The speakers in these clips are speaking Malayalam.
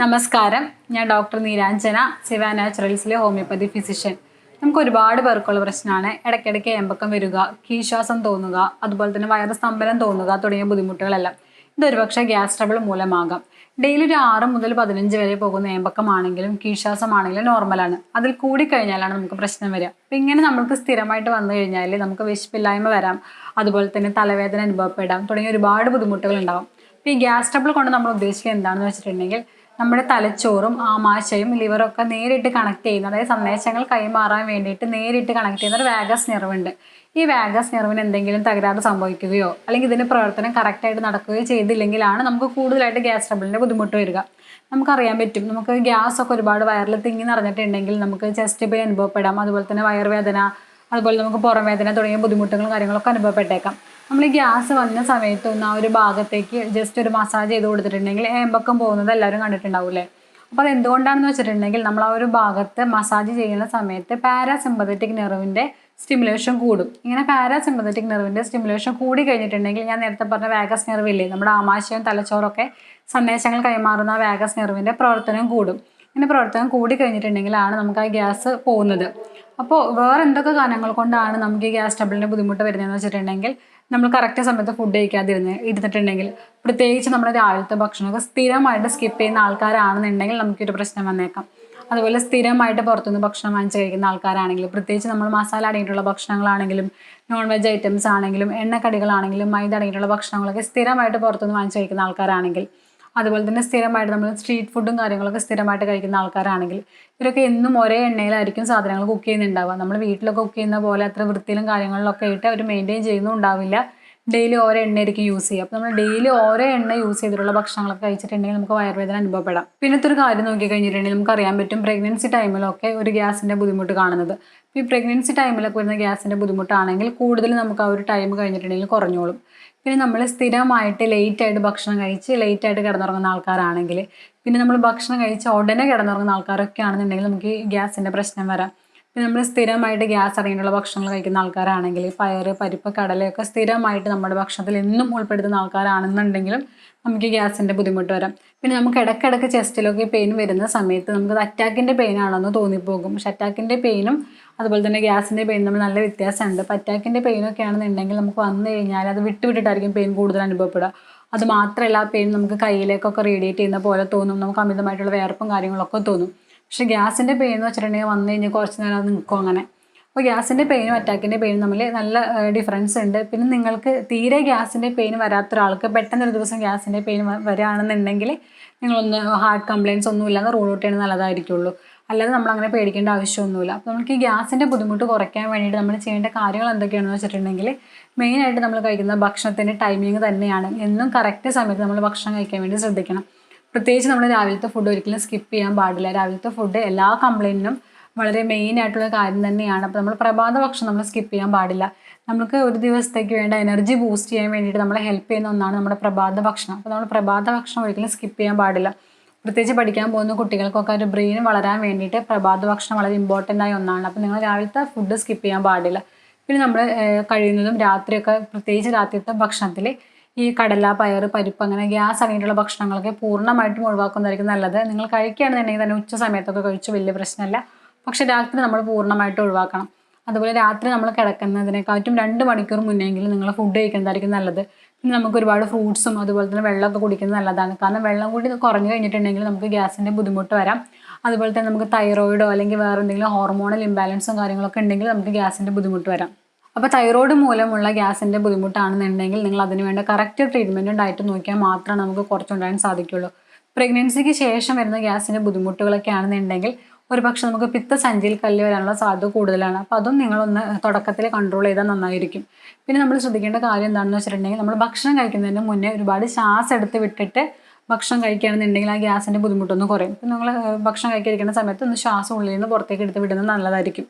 നമസ്കാരം. ഞാൻ ഡോക്ടർ നീരാഞ്ജന ശിവ നാച്ചുറൽസിലെ ഹോമിയോപ്പതി ഫിസിഷ്യൻ. നമുക്ക് ഒരുപാട് പേർക്കുള്ള പ്രശ്നമാണ്. ഇടയ്ക്കിടയ്ക്ക് ഏമ്പക്കം വരിക കീശ്വാസം തോന്നുക അതുപോലെ തന്നെ വയറ് സ്തംഭനം തോന്നുക തുടങ്ങിയ ബുദ്ധിമുട്ടുകളെല്ലാം. ഇതൊരുപക്ഷെ ഗ്യാസ് ട്രബിൾ മൂലമാകാം. ഡെയിലി ഒരു ആറ് മുതൽ പതിനഞ്ച് വരെ പോകുന്ന ഏമ്പക്കമാണെങ്കിലും കീശ്വാസമാണെങ്കിലും നോർമലാണ്. അതിൽ കൂടി കഴിഞ്ഞാലാണ് നമുക്ക് പ്രശ്നം വരിക. അപ്പം ഇങ്ങനെ നമുക്ക് സ്ഥിരമായിട്ട് വന്നു കഴിഞ്ഞാൽ നമുക്ക് വിശപ്പില്ലായ്മ വരാം. അതുപോലെ തന്നെ തലവേദന അനുഭവപ്പെടാം. തുടങ്ങിയ ഒരുപാട് ബുദ്ധിമുട്ടുകൾ ഉണ്ടാകും ഈ ഗ്യാസ് ട്രബിൾ കൊണ്ട് നമ്മൾ ഉദ്ദേശിക്കുന്നത് എന്താണെന്ന് വെച്ചിട്ടുണ്ടെങ്കിൽ നമ്മുടെ തലച്ചോറും ആമാശയും ലിവറും ഒക്കെ നേരിട്ട് കണക്ട് ചെയ്യുന്ന അതായത് സന്ദേശങ്ങൾ കൈമാറാൻ വേണ്ടിയിട്ട് നേരിട്ട് കണക്ട് ചെയ്യുന്ന ഒരു വാഗസ് നെർവുണ്ട് ഈ വാഗസ് നെർവിന് എന്തെങ്കിലും തകരാറ് സംഭവിക്കുകയോ അല്ലെങ്കിൽ ഇതിന്റെ പ്രവർത്തനം കറക്റ്റായിട്ട് നടക്കുകയോ ചെയ്തില്ലെങ്കിലാണ് നമുക്ക് കൂടുതലായിട്ട് ഗ്യാസ് ട്രബിളിന്റെ ബുദ്ധിമുട്ട് വരിക. നമുക്കറിയാൻ പറ്റും നമുക്ക് ഗ്യാസ് ഒക്കെ ഒരുപാട് വയറിൽ തിങ്ങി നിറഞ്ഞിട്ടുണ്ടെങ്കിൽ നമുക്ക് ചെസ്റ്റ് പെയിൻ അനുഭവപ്പെടാം. അതുപോലെ തന്നെ വയറുവേദന അതുപോലെ നമുക്ക് പുറം വേദന തുടങ്ങിയ ബുദ്ധിമുട്ടുകളും കാര്യങ്ങളൊക്കെ അനുഭവപ്പെട്ടേക്കാം. നമ്മൾ ഗ്യാസ് വന്ന സമയത്ത് ഒന്ന് ആ ഒരു ഭാഗത്തേക്ക് ജസ്റ്റ് ഒരു മസാജ് ചെയ്ത് കൊടുത്തിട്ടുണ്ടെങ്കിൽ ഏമ്പക്കം പോകുന്നത് എല്ലാവരും കണ്ടിട്ടുണ്ടാവില്ലേ? അപ്പോൾ അത് എന്തുകൊണ്ടാണെന്ന് വെച്ചിട്ടുണ്ടെങ്കിൽ നമ്മൾ ആ ഒരു ഭാഗത്ത് മസാജ് ചെയ്യുന്ന സമയത്ത് പാരാസിമ്പതറ്റിക് നെർവിന്റെ സ്റ്റിമുലേഷൻ കൂടും. ഇങ്ങനെ പാരാസിമ്പതറ്റിക് നെർവിന്റെ സ്റ്റിമുലേഷൻ കൂടി കഴിഞ്ഞിട്ടുണ്ടെങ്കിൽ ഞാൻ നേരത്തെ പറഞ്ഞ വാഗസ് നെർവ് ഇല്ലേ നമ്മുടെ ആമാശയം തലച്ചോറൊക്കെ സന്ദേശങ്ങൾ കൈമാറുന്ന വാഗസ് നെർവിന്റെ പ്രവർത്തനം കൂടും. ഇങ്ങനെ പ്രവർത്തനം കൂടി കഴിഞ്ഞിട്ടുണ്ടെങ്കിലാണ് നമുക്ക് ആ ഗ്യാസ് പോകുന്നത്. അപ്പോൾ വേറെ എന്തൊക്കെ കാരണങ്ങൾ കൊണ്ടാണ് നമുക്ക് ഈ ഗ്യാസ് ട്രബിളിന്റെ ബുദ്ധിമുട്ട് വരുന്നതെന്ന് വെച്ചിട്ടുണ്ടെങ്കിൽ നമ്മൾ കറക്റ്റ് സമയത്ത് ഫുഡ് കഴിക്കാതിരുന്ന് ഇരുന്നിട്ടുണ്ടെങ്കിൽ പ്രത്യേകിച്ച് നമ്മുടെ രാവിലത്തെ ഭക്ഷണമൊക്കെ സ്ഥിരമായിട്ട് സ്കിപ്പ് ചെയ്യുന്ന ആൾക്കാരാണെന്നുണ്ടെങ്കിൽ നമുക്കൊരു പ്രശ്നം വന്നേക്കാം. അതുപോലെ സ്ഥിരമായിട്ട് പുറത്തുനിന്ന് ഭക്ഷണം വാങ്ങിച്ച് കഴിക്കുന്ന ആൾക്കാരാണെങ്കിലും പ്രത്യേകിച്ച് നമ്മൾ മസാല അടങ്ങിയിട്ടുള്ള ഭക്ഷണങ്ങളാണെങ്കിലും നോൺ വെജ് ഐറ്റംസ് ആണെങ്കിലും എണ്ണക്കടികളാണെങ്കിലും മൈദ അടങ്ങിയിട്ടുള്ള ഭക്ഷണങ്ങളൊക്കെ സ്ഥിരമായിട്ട് പുറത്തുനിന്ന് വാങ്ങിച്ച് കഴിക്കുന്ന ആൾക്കാരാണെങ്കിൽ അതുപോലെ തന്നെ സ്ഥിരമായിട്ട് നമ്മൾ സ്ട്രീറ്റ് ഫുഡും കാര്യങ്ങളൊക്കെ സ്ഥിരമായിട്ട് കഴിക്കുന്ന ആൾക്കാരാണെങ്കിൽ ഇവരൊക്കെ എന്നും ഒരേ എണ്ണയിലായിരിക്കും സാധനങ്ങൾ കുക്ക് ചെയ്യുന്നുണ്ടാവുക. നമ്മൾ വീട്ടിലൊക്കെ കുക്ക് ചെയ്യുന്ന പോലെ അത്ര വൃത്തിയിലും കാര്യങ്ങളിലൊക്കെ ആയിട്ട് അവർ മെയിന്റെയിൻ ചെയ്യുന്നുണ്ടാവില്ല. ഡെയിലി ഓരോ എണ്ണയായിരിക്കും യൂസ് ചെയ്യുക അപ്പോൾ നമ്മൾ ഡെയിലി ഓരോ എണ്ണ യൂസ് ചെയ്തിട്ടുള്ള ഭക്ഷണങ്ങളൊക്കെ കഴിച്ചിട്ടുണ്ടെങ്കിൽ നമുക്ക് വയറുവേദന അനുഭവപ്പെടാം. പിന്നത്തെ ഒരു കാര്യം നോക്കി കഴിഞ്ഞിട്ടുണ്ടെങ്കിൽ നമുക്ക് അറിയാൻ പറ്റും പ്രഗ്നൻസി ടൈമിലൊക്കെ ഒരു ഗ്യാസിന്റെ ബുദ്ധിമുട്ട് കാണുന്നത്. ഈ പ്രഗ്നൻസി ടൈമിലൊക്കെ വരുന്ന ഗ്യാസിന്റെ ബുദ്ധിമുട്ടാണെങ്കിൽ കൂടുതൽ നമുക്ക് ആ ഒരു ടൈം കഴിഞ്ഞിട്ടുണ്ടെങ്കിൽ കുറഞ്ഞോളും. പിന്നെ നമ്മൾ സ്ഥിരമായിട്ട് ലേറ്റ് ആയിട്ട് ഭക്ഷണം കഴിച്ച് ലേറ്റ് ആയിട്ട് കിടന്നുറങ്ങുന്ന ആൾക്കാരാണെങ്കിൽ പിന്നെ നമ്മൾ ഭക്ഷണം കഴിച്ച് ഉടനെ കിടന്നുറങ്ങുന്ന ആൾക്കാരൊക്കെ ആണെന്നുണ്ടെങ്കിൽ നമുക്ക് ഈ ഗ്യാസിന്റെ പ്രശ്നം വരാം. നമ്മൾ സ്ഥിരമായിട്ട് ഗ്യാസ് അടങ്ങിയിട്ടുള്ള ഭക്ഷണങ്ങൾ കഴിക്കുന്ന ആൾക്കാരാണെങ്കിൽ പയർ പരിപ്പ് കടലയൊക്കെ സ്ഥിരമായിട്ട് നമ്മുടെ ഭക്ഷണത്തിൽ എന്നും ഉൾപ്പെടുത്തുന്ന ആൾക്കാരാണെന്നുണ്ടെങ്കിലും നമുക്ക് ഗ്യാസിന്റെ ബുദ്ധിമുട്ട് വരാം. പിന്നെ നമുക്ക് ഇടയ്ക്കിടയ്ക്ക് ചെസ്റ്റിലൊക്കെ പെയിൻ വരുന്ന സമയത്ത് നമുക്ക് അറ്റാക്കിന്റെ പെയിൻ ആണെന്ന് തോന്നിപ്പോകും. പക്ഷെ അറ്റാക്കിന്റെ പെയിനും അതുപോലെ തന്നെ ഗ്യാസിന്റെ പെയിൻ തമ്മിൽ നല്ല വ്യത്യാസമുണ്ട്. അപ്പോൾ അറ്റാക്കിന്റെ പെയിനൊക്കെ ആണെന്നുണ്ടെങ്കിൽ നമുക്ക് വന്നു കഴിഞ്ഞാൽ അത് വിട്ടുവിട്ടിട്ടായിരിക്കും പെയിൻ കൂടുതൽ അനുഭവപ്പെടുക. അത് മാത്രമല്ല ആ പെയിൻ നമുക്ക് കയ്യിലേക്കൊക്കെ റേഡിയേറ്റ് ചെയ്യുന്ന പോലെ തോന്നും. നമുക്ക് അമിതമായിട്ടുള്ള വേർപ്പും കാര്യങ്ങളൊക്കെ തോന്നും. പക്ഷെ ഗ്യാസിന്റെ പെയിൻ എന്ന് വെച്ചിട്ടുണ്ടെങ്കിൽ വന്നു കഴിഞ്ഞാൽ കുറച്ച് നേരം അത് നിൽക്കും അങ്ങനെ. അപ്പോൾ ഗ്യാസിന്റെ പെയിനും അറ്റാക്കിന്റെ പെയിനും തമ്മിൽ നല്ല ഡിഫറൻസ് ഉണ്ട്. പിന്നെ നിങ്ങൾക്ക് തീരെ ഗ്യാസിന്റെ പെയിൻ വരാത്ത ഒരാൾക്ക് പെട്ടെന്ന് ഒരു ദിവസം ഗ്യാസിന്റെ പെയിൻ വരികയാണെന്നുണ്ടെങ്കിൽ നിങ്ങളൊന്ന് ഹാർട്ട് കംപ്ലയിൻസ് ഒന്നും ഇല്ലാതെ റൂൾ ഔട്ട് ചെയ്യണത് നല്ലതായിരിക്കുള്ളൂ. അല്ലാതെ നമ്മൾ അങ്ങനെ പേടിക്കേണ്ട ആവശ്യമൊന്നുമില്ല. അപ്പോൾ നമുക്ക് ഈ ഗ്യാസിന്റെ ബുദ്ധിമുട്ട് കുറയ്ക്കാൻ വേണ്ടിയിട്ട് നമ്മൾ ചെയ്യേണ്ട കാര്യങ്ങൾ എന്തൊക്കെയാണെന്ന് വെച്ചിട്ടുണ്ടെങ്കിൽ മെയിനായിട്ട് നമ്മൾ കഴിക്കുന്ന ഭക്ഷണത്തിന്റെ ടൈമിങ് തന്നെയാണ്. എന്നും കറക്റ്റ് സമയത്ത് നമ്മൾ ഭക്ഷണം കഴിക്കാൻ വേണ്ടി ശ്രദ്ധിക്കണം. പ്രത്യേകിച്ച് നമ്മൾ രാവിലത്തെ ഫുഡ് ഒരിക്കലും സ്കിപ്പ് ചെയ്യാൻ പാടില്ല. രാവിലത്തെ ഫുഡ് എല്ലാ കംപ്ലയിന്റിനും വളരെ മെയിൻ ആയിട്ടുള്ള കാര്യം തന്നെയാണ്. അപ്പോൾ നമ്മൾ പ്രഭാത ഭക്ഷണം നമ്മൾ സ്കിപ്പ് ചെയ്യാൻ പാടില്ല. നമുക്ക് ഒരു ദിവസത്തേക്ക് വേണ്ട എനർജി ബൂസ്റ്റ് ചെയ്യാൻ വേണ്ടിയിട്ട് നമ്മളെ ഹെൽപ്പ് ചെയ്യുന്ന ഒന്നാണ് നമ്മുടെ പ്രഭാത ഭക്ഷണം. അപ്പോൾ നമ്മൾ പ്രഭാത ഭക്ഷണം ഒരിക്കലും സ്കിപ്പ് ചെയ്യാൻ പാടില്ല. പ്രത്യേകിച്ച് പഠിക്കാൻ പോകുന്ന കുട്ടികൾക്കൊക്കെ ഒരു ബ്രെയിൻ വളരാൻ വേണ്ടിയിട്ട് പ്രഭാത ഭക്ഷണം വളരെ ഇമ്പോർട്ടന്റ് ആയ ഒന്നാണ്. അപ്പോൾ നിങ്ങൾ രാവിലത്തെ ഫുഡ് സ്കിപ്പ് ചെയ്യാൻ പാടില്ല. പിന്നെ നമ്മൾ കഴിയുന്നതും രാത്രിയൊക്കെ പ്രത്യേകിച്ച് രാത്രിയത്തെ ഭക്ഷണത്തിൽ ഈ കടല പയർ പരിപ്പ് അങ്ങനെ ഗ്യാസ് അടങ്ങിയിട്ടുള്ള ഭക്ഷണങ്ങളൊക്കെ പൂർണമായിട്ടും ഒഴിവാക്കുന്നതായിരിക്കും നല്ലത്. നിങ്ങൾ കഴിക്കുകയാണെന്നുണ്ടെങ്കിൽ തന്നെ ഉച്ച സമയത്തൊക്കെ കഴിച്ചു വലിയ പ്രശ്നമല്ല. പക്ഷെ രാത്രി നമ്മൾ പൂർണമായിട്ട് ഒഴിവാക്കണം. അതുപോലെ രാത്രി നമ്മൾ കിടക്കുന്നതിനെക്കാട്ടും രണ്ട് മണിക്കൂർ മുന്നെങ്കിലും നിങ്ങൾ ഫുഡ് കഴിക്കുന്നതായിരിക്കും നല്ലത്. പിന്നെ നമുക്ക് ഒരുപാട് ഫ്രൂട്ട്സും അതുപോലെ തന്നെ വെള്ളമൊക്കെ കുടിക്കുന്നത് നല്ലതാണ്. കാരണം വെള്ളം കൂടി കുറഞ്ഞു കഴിഞ്ഞിട്ടുണ്ടെങ്കിൽ നമുക്ക് ഗ്യാസിന്റെ ബുദ്ധിമുട്ട് വരാം. അതുപോലെ തന്നെ നമുക്ക് തൈറോയിഡോ അല്ലെങ്കിൽ വേറെ എന്തെങ്കിലും ഹോർമോണൽ ഇംബാലൻസും കാര്യങ്ങളൊക്കെ ഉണ്ടെങ്കിൽ നമുക്ക് ഗ്യാസിന്റെ ബുദ്ധിമുട്ട് വരാം. അപ്പോൾ തൈറോയ്ഡ് മൂലമുള്ള ഗ്യാസിന്റെ ബുദ്ധിമുട്ടാണെന്നുണ്ടെങ്കിൽ നിങ്ങൾ അതിന് വേണ്ട കറക്റ്റ് ട്രീറ്റ്മെന്റും ഡയറ്റും നോക്കിയാൽ മാത്രമേ നമുക്ക് കുറച്ചുണ്ടാകാൻ സാധിക്കുള്ളൂ. പ്രഗ്നൻസിക്ക് ശേഷം വരുന്ന ഗ്യാസിന്റെ ബുദ്ധിമുട്ടുകളൊക്കെ ആണെന്നുണ്ടെങ്കിൽ ഒരു പക്ഷെ നമുക്ക് പിത്തസഞ്ചിയിൽ കല്ല് വരാനുള്ള സാധ്യത കൂടുതലാണ്. അപ്പോൾ അതും നിങ്ങളൊന്ന് തുടക്കത്തിൽ കൺട്രോൾ ചെയ്താൽ നന്നായിരിക്കും. പിന്നെ നമ്മൾ ശ്രദ്ധിക്കേണ്ട കാര്യം എന്താണെന്ന് വെച്ചിട്ടുണ്ടെങ്കിൽ നമ്മൾ ഭക്ഷണം കഴിക്കുന്നതിന് മുന്നേ ഒരുപാട് ശ്വാസം എടുത്ത് വിട്ടിട്ട് ഭക്ഷണം കഴിക്കുകയാണെന്നുണ്ടെങ്കിൽ ആ ഗ്യാസിന്റെ ബുദ്ധിമുട്ടൊന്ന് കുറയും. നിങ്ങൾ ഭക്ഷണം കഴിക്കാതിരിക്കുന്ന സമയത്ത് ഒന്ന് ശ്വാസം ഉള്ളിൽ നിന്ന് പുറത്തേക്ക് എടുത്ത് വിടുന്നത് നല്ലതായിരിക്കും.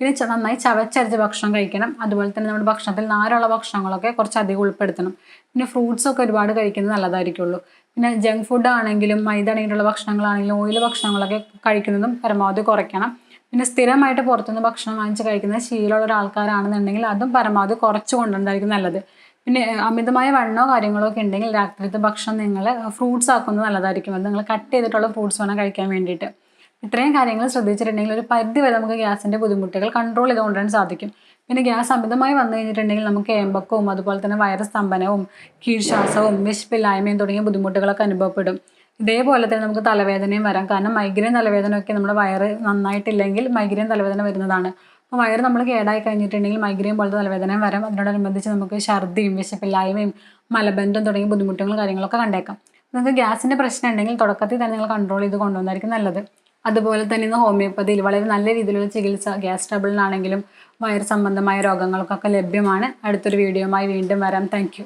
പിന്നെ നന്നായി ചവച്ചരച്ച് ഭക്ഷണം കഴിക്കണം. അതുപോലെ തന്നെ നമ്മുടെ ഭക്ഷണത്തിൽ നാരുള്ള ഭക്ഷണങ്ങളൊക്കെ കുറച്ച് അധികം ഉൾപ്പെടുത്തണം. പിന്നെ ഫ്രൂട്ട്സ് ഒക്കെ ഒരുപാട് കഴിക്കുന്നത് നല്ലതായിരിക്കുള്ളൂ. പിന്നെ ജങ്ക് ഫുഡ് ആണെങ്കിലും മൈദ അടങ്ങിയിട്ടുള്ള ഭക്ഷണങ്ങളാണെങ്കിലും ഓയിൽ ഭക്ഷണങ്ങളൊക്കെ കഴിക്കുന്നതും പരമാവധി കുറയ്ക്കണം. പിന്നെ സ്ഥിരമായിട്ട് പുറത്തുനിന്ന് ഭക്ഷണം വാങ്ങിച്ച് കഴിക്കുന്ന ശീലമുള്ള ഒരാൾക്കാരാണെന്നുണ്ടെങ്കിൽ അതും പരമാവധി കുറച്ച് കൊണ്ടുവന്നതായിരിക്കും നല്ലത്. പിന്നെ അമിതമായ വണ്ണോ കാര്യങ്ങളോ ഒക്കെ ഉണ്ടെങ്കിൽ രാത്രിത്തെ ഭക്ഷണം നിങ്ങൾ ഫ്രൂട്ട്സ് ആക്കുന്നത് നല്ലതായിരിക്കും. അത് നിങ്ങൾ കട്ട് ചെയ്തിട്ടുള്ള ഫ്രൂട്ട്സ് വേണം കഴിക്കാൻ വേണ്ടിയിട്ട്. ഇത്രയും കാര്യങ്ങൾ ശ്രദ്ധിച്ചിട്ടുണ്ടെങ്കിൽ ഒരു പരിധി വരെ നമുക്ക് ഗ്യാസിന്റെ ബുദ്ധിമുട്ടുകൾ കൺട്രോൾ ചെയ്ത് കൊണ്ടുവരാൻ സാധിക്കും. പിന്നെ ഗ്യാസ് അമിതമായി വന്നു കഴിഞ്ഞിട്ടുണ്ടെങ്കിൽ നമുക്ക് ഏമ്പക്കവും അതുപോലെ തന്നെ വയറ് സ്തംഭനവും കീഴ്ശ്വാസവും വിശപ്പില്ലായ്മയും തുടങ്ങിയ ബുദ്ധിമുട്ടുകളൊക്കെ അനുഭവപ്പെടും. ഇതേപോലെ തന്നെ നമുക്ക് തലവേദനയും വരാം. കാരണം മൈഗ്രെയിൻ തലവേദനയൊക്കെ നമ്മുടെ വയറ് നന്നായിട്ടില്ലെങ്കിൽ മൈഗ്രെയിൻ തലവേദന വരുന്നതാണ്. അപ്പോൾ വയറ് നമ്മൾ കേടായി കഴിഞ്ഞിട്ടുണ്ടെങ്കിൽ മൈഗ്രെയിൻ പോലത്തെ തലവേദനയും വരാം. അതിനോടനുബന്ധിച്ച് നമുക്ക് ഛർദിയും വിശപ്പില്ലായ്മയും മലബന്ധം തുടങ്ങിയ ബുദ്ധിമുട്ടുകളും കാര്യങ്ങളൊക്കെ കണ്ടേക്കാം. നിങ്ങൾക്ക് ഗ്യാസിന്റെ പ്രശ്നം ഉണ്ടെങ്കിൽ തുടക്കത്തിൽ തന്നെ നിങ്ങൾ കൺട്രോൾ ചെയ്ത് കൊണ്ടുവന്നായിരിക്കും നല്ലത്. അതുപോലെ തന്നെ ഇന്ന് ഹോമിയോപ്പതിയിൽ വളരെ നല്ല രീതിയിലുള്ള ചികിത്സ ഗ്യാസ് ട്രബിളിനാണെങ്കിലും വയർ സംബന്ധമായ രോഗങ്ങൾക്കൊക്കെ ലഭ്യമാണ്. അടുത്തൊരു വീഡിയോയുമായി വീണ്ടും വരാം. താങ്ക്